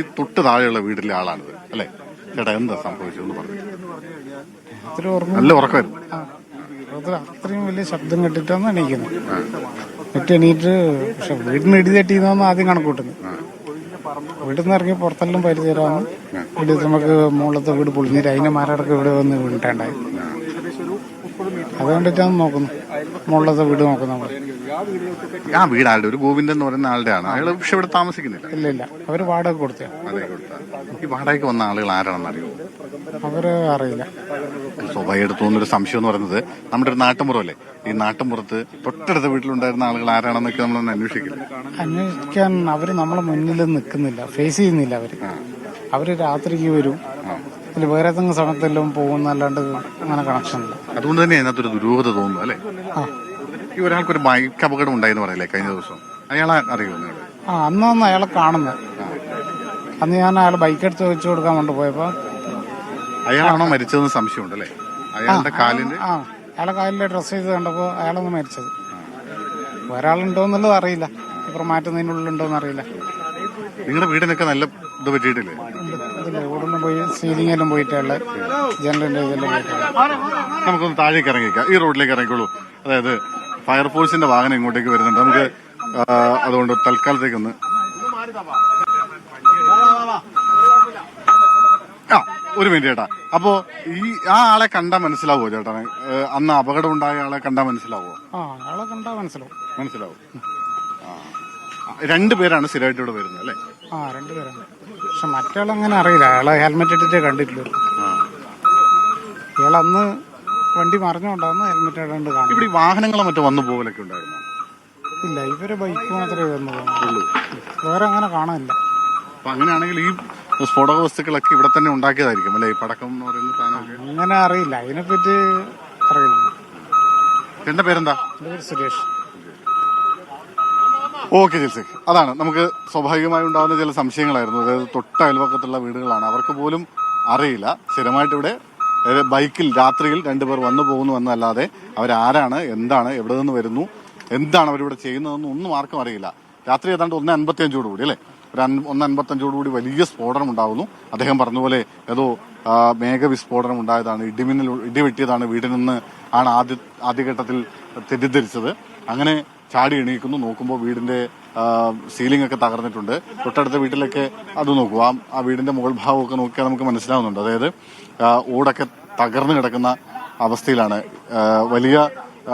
ഈ തൊട്ട് താഴെയുള്ള വീട്ടിലെ ആളാണിത് അല്ലെ? ചേട്ടാ എന്താ സംഭവിച്ചതെന്ന് പറഞ്ഞു. നല്ല ഉറക്കമായിരുന്നു. അത്രയും വലിയ ശബ്ദം കേട്ടിട്ടാണ് എണീക്കുന്നത്. എന്നിട്ട് എണീറ്റ് പക്ഷെ വീടിന് ഇടി ആദ്യം കണക്കൂട്ടുന്നത്. വീട്ടിൽ നിന്ന് ഇറങ്ങി പുറത്തെല്ലാം പരിചയമാണ്. വീട് നമുക്ക് മുകളിലത്തെ വീട് പൊളിഞ്ഞിട്ട് അതിന്റെ മരടക്കം ഇവിടെ വന്ന് വീണിട്ടുണ്ടായി. അത് കണ്ടിട്ടാണ് നോക്കുന്നത്. മുകളിലത്തെ വീട് നോക്കുന്നത് ആ വീട് ആളുടെ ഒരു ഗോവിന്ദൻ എന്ന് പറയുന്ന ആളുടെ ആണ് അയാൾ പക്ഷെ ഇവിടെ താമസിക്കുന്നില്ല. ഇല്ല ഇല്ല. അവർ വാടക കൊടുത്ത അതെ കൊടുത്ത. ഈ വാടകയ്ക്ക് വന്ന ആളുകൾ ആരാണെന്ന് അറിയോ അവർ അറിയില്ല. സ്വാഭാവികമായിട്ട് തോന്നുന്നൊരു സംശയം എന്ന് പറയുന്നത് നമ്മുടെ ഒരു നാട്ടുമ്പുറമല്ലേ? ഈ നാട്ടുമ്പുറത്ത് തൊട്ടടുത്ത വീട്ടിലുണ്ടായിരുന്ന ആളുകൾ ആരാണെന്നൊക്കെ നമ്മളൊന്ന് അന്വേഷിക്കില്ല? അന്വേഷിക്കാൻ അവർ നമ്മളെ മുന്നിൽ നിൽക്കുന്നില്ല. ഫേസ് ചെയ്യുന്നില്ല അവർ. അവർ രാത്രിക്ക് വരും. പിന്നെ വേറെ ഏതെങ്കിലും സമയത്തെല്ലാം പോകുന്നല്ലാണ്ട് അങ്ങനെ കണക്ഷൻ ഇല്ല. അതുകൊണ്ട് തന്നെ അതിനകത്തൊരു ദുരൂഹത തോന്നുന്നു അല്ലെ? ഈ ഒരാൾക്ക് ഒരു ബൈക്ക് അപകടം ഉണ്ടായെന്ന് പറയില്ലേ കഴിഞ്ഞ ദിവസം? അയാളെ അറിയുമോ ആ അന്നാണ് അയാളെ കാണുന്നത് അന്ന് ഞാൻ അയാളെ ബൈക്ക് എടുത്ത് വെച്ചു കൊടുക്കാൻ കൊണ്ട് പോയപ്പോ അയാളാണോ മരിച്ചതെന്ന് സംശയമുണ്ട് അല്ലേ? അയാളുടെ കാലിന്റെ ആ അയാളെ കാലിലെ ഡ്രസ് ചെയ്ത് കണ്ടപ്പോ അയാളൊന്ന് മരിച്ചത്. ഒരാളുണ്ടോന്നുള്ളത് എന്നുള്ളത് അറിയില്ല. ഇപ്പം മാറ്റുന്നതിനുള്ളിലുണ്ടോന്ന് അറിയില്ല നിങ്ങളുടെ വീടിനൊക്കെ നല്ല ഇത് പറ്റിയിട്ടില്ലേ? ഉടനെ പോയി സീലിംഗ് എല്ലാം പോയിട്ടുള്ള ജനലിന്റെ ഇതെല്ലാം പോയിട്ടുള്ള. നമുക്കൊന്ന് താഴേക്ക് ഇറങ്ങിക്കാം ഈ റോഡിലേക്ക് ഇറങ്ങിക്കോളൂ. അതായത് ഫയർഫോഴ്സിന്റെ വാഹനം ഇങ്ങോട്ടേക്ക് വരുന്നുണ്ട്. നമുക്ക് അതുകൊണ്ട് തൽക്കാലത്തേക്കൊന്ന് ആ ഒരു മിനിറ്റ് ചേട്ടാ. അപ്പോ ഈ ആ ആളെ കണ്ടാ മനസ്സിലാവോ ചേട്ടാ? അന്ന് അപകടം ഉണ്ടായ ആളെ കണ്ടാ മനസ്സിലാവോ ആ ആളെ കണ്ടാ മനസ്സിലാവും. മനസ്സിലാവും. രണ്ടുപേരാണ് സ്ഥിരമായിട്ട് ഇവിടെ വരുന്നത് അല്ലേ? ആ രണ്ടുപേരാണ് പക്ഷെ മറ്റയാളങ്ങനെ അറിയില്ല. അയാളെ ഹെൽമെറ്റ് ഇട്ടിട്ടേ കണ്ടിട്ടില്ല. ഇയാൾ അന്ന് വണ്ടി മറിഞ്ഞുകൊണ്ടാന്ന് ഹെൽമെറ്റ് ഇടാണ്ട് കാണും. ഇവിടെ ഈ വാഹനങ്ങളോ മറ്റോ വന്നു പോകലൊക്കെ ഉണ്ടായിരുന്നു? ഇല്ല ഇവരെ ബൈക്ക് മാത്രമേ വന്നു വേറെ അങ്ങനെ കാണാനില്ല. അപ്പൊ അങ്ങനെയാണെങ്കിൽ ഈ സ്ഫോടക വസ്തുക്കളൊക്കെ ഇവിടെ തന്നെ ഉണ്ടാക്കിയതായിരിക്കും അല്ലെ? ഈ പടക്കം എന്ന് പറയുന്ന സാധനമൊക്കെ. അങ്ങനെ അറിയില്ല. അതിനെപ്പറ്റി അറിയില്ല. എന്റെ പേരെന്താ? എന്റെ പേര് സുരേഷ്. ഓക്കെ ജിൽസി അതാണ്. നമുക്ക് സ്വാഭാവികമായി ഉണ്ടാകുന്ന ചില സംശയങ്ങളായിരുന്നു. അതായത് തൊട്ട അയൽവക്കത്തുള്ള വീടുകളാണ്. അവർക്ക് പോലും അറിയില്ല. സ്ഥിരമായിട്ട് ഇവിടെ ബൈക്കിൽ രാത്രിയിൽ രണ്ടുപേർ വന്നു പോകുന്നു എന്നല്ലാതെ അവരാരാണ് എന്താണ് എവിടെ നിന്ന് വരുന്നു എന്താണ് അവരിവിടെ ചെയ്യുന്നതെന്ന് ഒന്നും ആർക്കും അറിയില്ല. രാത്രി ഏതാണ്ട് ഒന്ന് അൻപത്തിയഞ്ചോട് കൂടി അല്ലെ? ഒരു ഒന്ന് അൻപത്തഞ്ചോടുകൂടി വലിയ സ്ഫോടനം ഉണ്ടാകുന്നു അദ്ദേഹം പറഞ്ഞതുപോലെ ഏതോ മേഘവിസ്ഫോടനം ഉണ്ടായതാണ് ഇടിമിന്നൽ ഇടിവെട്ടിയതാണ് വീട്ടിൽ നിന്ന് ആണ് ആദ്യ ആദ്യഘട്ടത്തിൽ തെറ്റിദ്ധരിച്ചത്. അങ്ങനെ ചാടി എണീക്കുന്നു. നോക്കുമ്പോൾ വീടിന്റെ സീലിംഗ് ഒക്കെ തകർന്നിട്ടുണ്ട്. തൊട്ടടുത്ത വീട്ടിലൊക്കെ അത് നോക്കൂ. ആ ആ വീടിന്റെ മുകൾ ഭാഗമൊക്കെ നോക്കിയാൽ നമുക്ക് മനസ്സിലാവുന്നുണ്ട്. അതായത് ഓടൊക്കെ തകർന്നു കിടക്കുന്ന അവസ്ഥയിലാണ്. വലിയ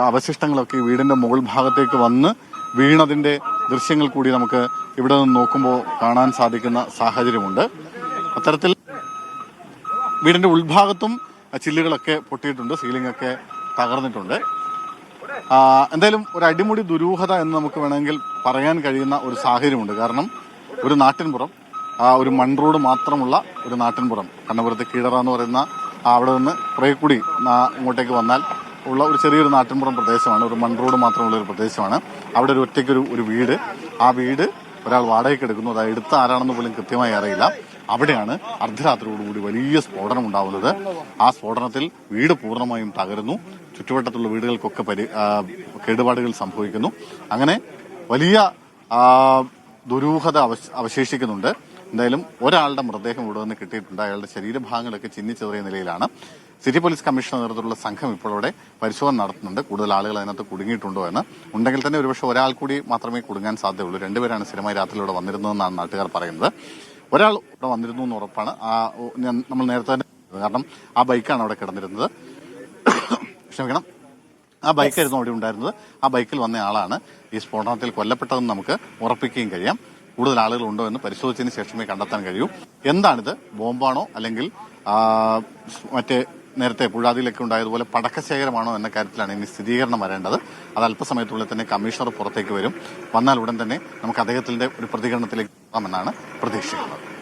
അവശിഷ്ടങ്ങളൊക്കെ വീടിന്റെ മുകൾ ഭാഗത്തേക്ക് വന്ന് വീണതിന്റെ ദൃശ്യങ്ങൾ കൂടി നമുക്ക് ഇവിടെ നിന്ന് നോക്കുമ്പോൾ കാണാൻ സാധിക്കുന്ന സാഹചര്യമുണ്ട്. അത്തരത്തിൽ വീടിന്റെ ഉൾഭാഗത്തും ചില്ലുകളൊക്കെ പൊട്ടിയിട്ടുണ്ട് സീലിംഗ് ഒക്കെ തകർന്നിട്ടുണ്ട്. എന്തായാലും ഒരു അടിമുടി ദുരൂഹത എന്ന് നമുക്ക് വേണമെങ്കിൽ പറയാൻ കഴിയുന്ന ഒരു സാഹചര്യമുണ്ട്. കാരണം ഒരു നാട്ടിൻപുറം ആ ഒരു മൺറോഡ് മാത്രമുള്ള ഒരു നാട്ടിൻപുറം കണ്ണപുരത്ത് കീഴറ എന്ന് പറയുന്ന അവിടെ നിന്ന് കുറെ കൂടി ഇങ്ങോട്ടേക്ക് വന്നാൽ ഉള്ള ഒരു ചെറിയൊരു നാട്ടിൻപുറം പ്രദേശമാണ്. ഒരു മൺ റോഡ് മാത്രമുള്ള ഒരു പ്രദേശമാണ്. അവിടെ ഒരു ഒറ്റയ്ക്കൊരു ഒരു വീട്. ആ വീട് ഒരാൾ വാടകയ്ക്ക് എടുക്കുന്നു. അത് എടുത്ത ആരാണെന്ന് പോലും കൃത്യമായി അറിയില്ല. അവിടെയാണ് അർദ്ധരാത്രിയോടുകൂടി വലിയ സ്ഫോടനം ഉണ്ടാവുന്നത്. ആ സ്ഫോടനത്തിൽ വീട് പൂർണമായും തകരുന്നു. ചുറ്റുവട്ടത്തുള്ള വീടുകൾക്കൊക്കെ പരി കേടുപാടുകൾ സംഭവിക്കുന്നു. അങ്ങനെ വലിയ ദുരൂഹത അവശേഷിക്കുന്നുണ്ട്. എന്തായാലും ഒരാളുടെ മൃതദേഹം ഇവിടെ നിന്ന് കിട്ടിയിട്ടുണ്ട്. അയാളുടെ ശരീരഭാഗങ്ങളൊക്കെ ചിന്നിച്ചെറിയ നിലയിലാണ്. സിറ്റി പോലീസ് കമ്മീഷണർ നേതൃത്വത്തിലുള്ള സംഘം ഇപ്പോൾ അവിടെ പരിശോധന നടത്തുന്നുണ്ട്. കൂടുതൽ ആളുകൾ അതിനകത്ത് കുടുങ്ങിയിട്ടുണ്ടോ എന്ന്. ഉണ്ടെങ്കിൽ തന്നെ ഒരുപക്ഷെ ഒരാൾ കൂടി മാത്രമേ കുടുങ്ങാൻ സാധ്യതയുള്ളൂ. രണ്ടുപേരാണ് സ്ഥിരമായി രാത്രി ഇവിടെ വന്നിരുന്നതെന്നാണ് നാട്ടുകാർ പറയുന്നത്. ഒരാൾ ഇവിടെ വന്നിരുന്നു എന്ന് ഉറപ്പാണ്. ആ നമ്മൾ നേരത്തെ തന്നെ കാരണം ആ ബൈക്കാണ് അവിടെ കിടന്നിരുന്നത്. ക്ഷമിക്കണം. ആ ബൈക്കായിരുന്നു അവിടെ ഉണ്ടായിരുന്നത്. ആ ബൈക്കിൽ വന്ന ആളാണ്. ഈ സ്ഫോടനത്തിൽ കൊല്ലപ്പെട്ടതെന്ന് നമുക്ക് ഉറപ്പിക്കുകയും കഴിയാം കൂടുതൽ ആളുകൾ ഉണ്ടോ എന്ന് പരിശോധിച്ചതിന് ശേഷമേ കണ്ടെത്താൻ കഴിയൂ. എന്താണിത്? ബോംബാണോ? അല്ലെങ്കിൽ മറ്റേ നേരത്തെ പുഴാതിയിലൊക്കെ ഉണ്ടായതുപോലെ പടക്കശേഖരമാണോ എന്ന കാര്യത്തിലാണ് ഇനി സ്ഥിരീകരണം വരേണ്ടത്. അത് അല്പസമയത്തുള്ളിൽ തന്നെ കമ്മീഷണർ പുറത്തേക്ക് വരും. വന്നാൽ ഉടൻ തന്നെ നമുക്ക് അദ്ദേഹത്തിന്റെ ഒരു പ്രതികരണത്തിലേക്ക് പോകാമെന്നാണ് പ്രതീക്ഷിക്കുന്നത്.